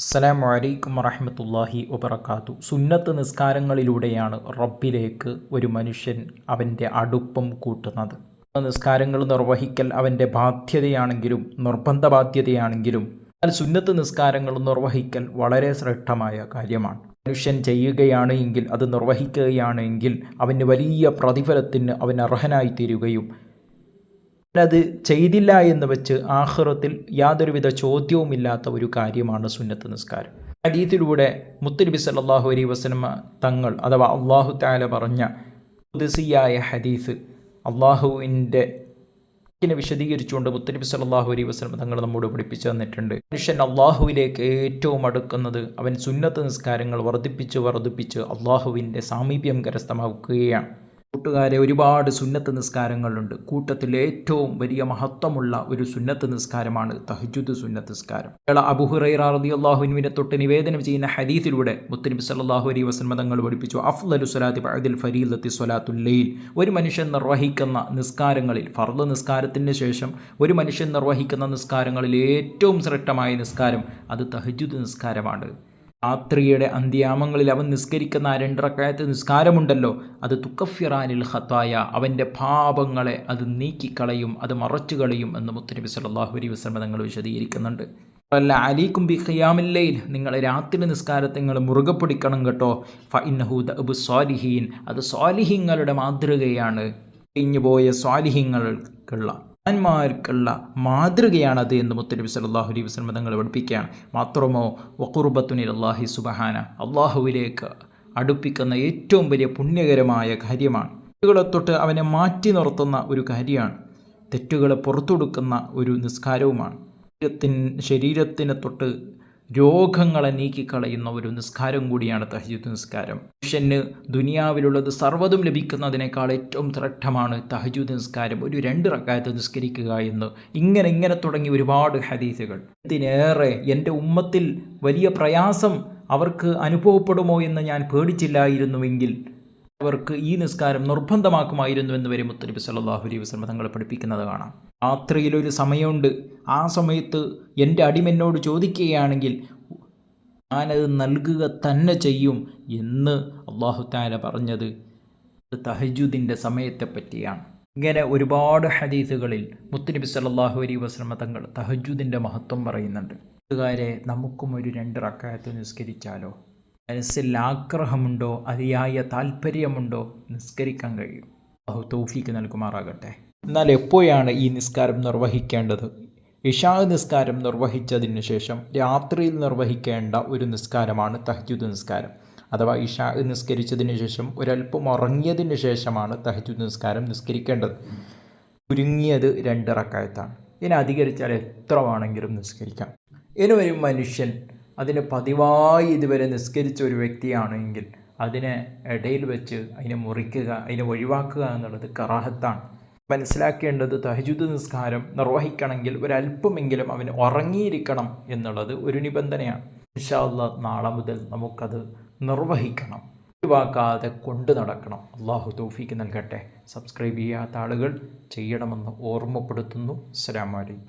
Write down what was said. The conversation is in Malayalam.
അസ്സലാമു അലൈക്കും വറഹമത്തല്ലാഹി വബർക്കാത്തു സുന്നത്ത് നിസ്കാരങ്ങളിലൂടെയാണ് റബ്ബിലേക്ക് ഒരു മനുഷ്യൻ അവന്റെ അടുപ്പം കൂട്ടുന്നത്. നിസ്കാരങ്ങൾ നിർവഹിക്കൽ അവന്റെ ബാധ്യതയാണെങ്കിലും നിർബന്ധ ബാധ്യതയാണെങ്കിലും എന്നാൽ സുന്നത്ത് നിസ്കാരങ്ങൾ നിർവഹിക്കൽ വളരെ ശ്രേഷ്ഠമായ കാര്യമാണ്. മനുഷ്യൻ ചെയ്യുകയാണ് എങ്കിൽ അത് നിർവഹിക്കുകയാണെങ്കിൽ അവന് വലിയ പ്രതിഫലത്തിന് അവൻ അർഹനായി തീരുകയും അത് ചെയ്തില്ല എന്ന് വെച്ച് ആഹ്റത്തിൽ യാതൊരുവിധ ചോദ്യവുമില്ലാത്ത ഒരു കാര്യമാണ് സുന്നത്ത് നിസ്കാരം. ഹദീത്തിലൂടെ മുത്തുനബി സല്ലാഹു അലൈ വസ്ലമ തങ്ങൾ അഥവാ അള്ളാഹു താല പറഞ്ഞ ഉദസിയായ ഹദീസ് അള്ളാഹുവിന്റെ ിനെ വിശദീകരിച്ചുകൊണ്ട് മുത്തനബി സല്ലാഹു അലൈ വസ്ലമ തങ്ങൾ നമ്മോട് പഠിപ്പിച്ചു തന്നിട്ടുണ്ട്. മനുഷ്യൻ അള്ളാഹുവിലേക്ക് ഏറ്റവും അടുക്കുന്നത് അവൻ സുന്നത്ത് നിസ്കാരങ്ങൾ വർദ്ധിപ്പിച്ച് വർദ്ധിപ്പിച്ച് അള്ളാഹുവിന്റെ സാമീപ്യം കരസ്ഥമാക്കുകയാണ്. കൂട്ടുകാരെ ഒരുപാട് സുന്നത്ത് നിസ്കാരങ്ങളുണ്ട്. കൂട്ടത്തിൽ ഏറ്റവും വലിയ മഹത്വമുള്ള ഒരു സുന്നത്ത് നിസ്കാരമാണ് തഹജുദ് സുന്നത്ത് നിസ്കാരം. അബുഹുറൈറ റതി അള്ളാഹുവിനെ തൊട്ട് നിവേദനം ചെയ്യുന്ന ഹദീസിലൂടെ മുത്തനബി സല്ലാഹു അലൈ വസ്ലമ തങ്ങൾ പഠിപ്പിച്ചു അഫ്ലു സ്വലാത്തി ബഅദിൽ ഫരീലത്തി സ്വലാത്തുല്ലയിൽ ഒരു മനുഷ്യൻ നിർവഹിക്കുന്ന നിസ്കാരങ്ങളിൽ ഫർദ് നിസ്കാരത്തിന് ശേഷം ഒരു മനുഷ്യൻ നിർവഹിക്കുന്ന നിസ്കാരങ്ങളിൽ ഏറ്റവും ശ്രേഷ്ഠമായ നിസ്കാരം അത് തഹജുദ് നിസ്കാരമാണ്. രാത്രിയുടെ അന്ത്യാമങ്ങളിൽ അവൻ നിസ്കരിക്കുന്ന ആ രണ്ടറക്കായത്ത് നിസ്കാരമുണ്ടല്ലോ. അത് തുക്കഫിറാനിൽ ഹത്തായ അവന്റെ പാപങ്ങളെ അത് നീക്കിക്കളയും അത് മറച്ചു കളയും എന്ന് മുത്തനബി സല്ലാഹു അലൈ വസ്ലമ തങ്ങൾ വിശദീകരിക്കുന്നുണ്ട്. അല്ല അലീക്കും ബി ഖിയാമില്ലയിൽ നിങ്ങൾ രാത്രി നിസ്കാരത്തെ നിങ്ങൾ മുറുകെ പിടിക്കണം കേട്ടോ. ഫ ഇന്നഹൂദ് അബു സ്വാലിഹീൻ. അത് സ്വാലിഹിങ്ങളുടെ മാതൃകയാണ്. കഴിഞ്ഞുപോയ സ്വാലിഹിങ്ങൾക്കുള്ള മഹാന്മാർക്കുള്ള മാതൃകയാണത് എന്ന് മുത്തനബി സല്ലാഹു അലൈഹി വസ്ലം തങ്ങൾ പഠിപ്പിക്കുകയാണ്. മാത്രമോ വക്കുറുബത്തുനിൽ അള്ളാഹി സുബഹാന അള്ളാഹുവിലേക്ക് അടുപ്പിക്കുന്ന ഏറ്റവും വലിയ പുണ്യകരമായ കാര്യമാണ്. തെറ്റുകളെ തൊട്ട് അവനെ മാറ്റി നിർത്തുന്ന ഒരു കാര്യമാണ്. തെറ്റുകളെ പുറത്തെടുക്കുന്ന ഒരു നിസ്കാരവുമാണ്. ശരീരത്തിനെ തൊട്ട് രോഗങ്ങളെ നീക്കിക്കളയുന്ന ഒരു നിസ്കാരം കൂടിയാണ് തഹജുദ് നിസ്കാരം. മനുഷ്യന് ദുനിയാവിലുള്ളത് സർവതും ലഭിക്കുന്നതിനേക്കാൾ ഏറ്റവും ശ്രദ്ധമാണ് തഹജുദ് നിസ്കാരം. ഒരു രണ്ട് റക്കായത്ത് നിസ്കരിക്കുക എന്ന്. ഇങ്ങനെ ഇങ്ങനെ തുടങ്ങി ഒരുപാട് ഹദീസുകൾ. ഇതിനേറെ എന്റെ ഉമ്മത്തിൽ വലിയ പ്രയാസം അവർക്ക് അനുഭവപ്പെടുമോ എന്ന് ഞാൻ പേടിച്ചില്ലായിരുന്നുവെങ്കിൽ അവർക്ക് ഈ നിസ്കാരം നിർബന്ധമാക്കുമായിരുന്നു എന്ന് വരെ മുത്തനബി സല്ലാഹു അലൈഹി വസ്ലം തങ്ങളെ പഠിപ്പിക്കുന്നത് കാണാം. രാത്രിയിലൊരു സമയമുണ്ട്. ആ സമയത്ത് എന്റെ അടിമെന്നോട് ചോദിക്കുകയാണെങ്കിൽ ഞാനത് നൽകുക തന്നെ ചെയ്യും എന്ന് അള്ളാഹു താല പറഞ്ഞത് തഹജുദിന്റെ സമയത്തെ പറ്റിയാണ് ഇങ്ങനെ ഒരുപാട് ഹദീസുകളിൽ മുത്തുനബി സല്ലാഹു അലൈ വസ്ലമ തങ്ങൾ തഹജുദിന്റെ മഹത്വം പറയുന്നുണ്ട്. കൂട്ടുകാരെ നമുക്കും ഒരു രണ്ട് റക്കായത്ത് നിസ്കരിച്ചാലോ? മനസ്സിൽ ആഗ്രഹമുണ്ടോ? അതിയായ താല്പര്യമുണ്ടോ നിസ്കരിക്കാൻ കഴിയും. അഹു തൗഫീക്ക് നൽകുമാറാകട്ടെ. എന്നാൽ എപ്പോഴാണ് ഈ നിസ്കാരം നിർവഹിക്കേണ്ടത്? ഇഷാ നിസ്കാരം നിർവഹിച്ചതിന് ശേഷം രാത്രിയിൽ നിർവഹിക്കേണ്ട ഒരു നിസ്കാരമാണ് തഹജുദ് നിസ്കാരം അഥവാ ഇഷാ നിസ്കരിച്ചതിന് ശേഷം ഒരല്പം ഉറങ്ങിയതിന് ശേഷമാണ് തഹജുദ് നിസ്കാരം നിസ്കരിക്കേണ്ടത്. ചുരുങ്ങിയത് രണ്ട് ഇനി അധികരിച്ചാൽ എത്ര വേണമെങ്കിലും നിസ്കരിക്കാം. ഇനി ഒരു മനുഷ്യൻ അതിന് പതിവായി ഇതുവരെ നിസ്കരിച്ച ഒരു വ്യക്തിയാണെങ്കിൽ അതിനെ ഇടയിൽ വെച്ച് അതിനെ മുറിക്കുക അതിനെ ഒഴിവാക്കുക എന്നുള്ളത് കറാഹത്താണ്. മനസ്സിലാക്കേണ്ടത് തഹജുദ് നിസ്കാരം നിർവഹിക്കണമെങ്കിൽ ഒരല്പമെങ്കിലും അവന് ഉറങ്ങിയിരിക്കണം എന്നുള്ളത് ഒരു നിബന്ധനയാണ്. ഇൻഷാല്ല നാളെ മുതൽ നമുക്കത് നിർവഹിക്കണം. ഒഴിവാക്കാതെ കൊണ്ടു നടക്കണം. അള്ളാഹു തോഫിക്ക് നൽകട്ടെ. സബ്സ്ക്രൈബ് ചെയ്യാത്ത ആളുകൾ ചെയ്യണമെന്ന് ഓർമ്മപ്പെടുത്തുന്നു. അസ്സാം വലൈക്കും